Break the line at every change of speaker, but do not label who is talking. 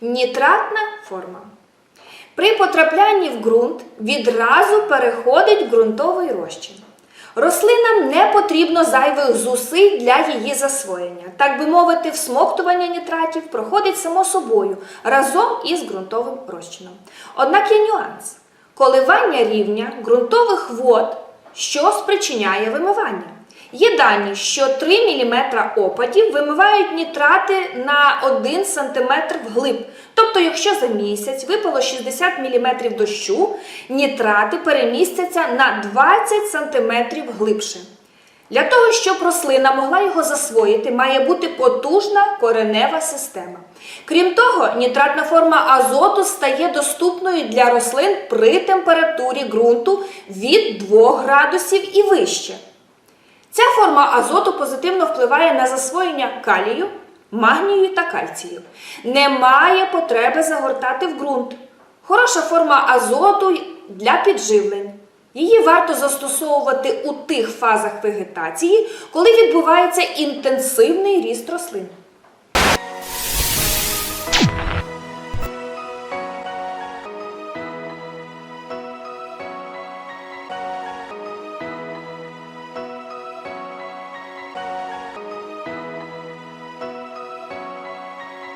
Нітратна форма. При потраплянні в ґрунт відразу переходить в ґрунтовий розчин. Рослинам не потрібно зайвих зусиль для її засвоєння. Так би мовити, всмоктування нітратів проходить само собою разом із ґрунтовим розчином. Однак є нюанс: коливання рівня ґрунтових вод що спричиняє вимивання. Є дані, що 3 мм опадів вимивають нітрати на 1 см вглиб. Тобто, якщо за місяць випало 60 мм дощу, нітрати перемістяться на 20 см глибше. Для того, щоб рослина могла його засвоїти, має бути потужна коренева система. Крім того, нітратна форма азоту стає доступною для рослин при температурі ґрунту від 2 градусів і вище. Ця форма азоту позитивно впливає на засвоєння калію, магнію та кальцію. Немає потреби загортати в ґрунт. Хороша форма азоту для підживлень. Її варто застосовувати у тих фазах вегетації, коли відбувається інтенсивний ріст рослин.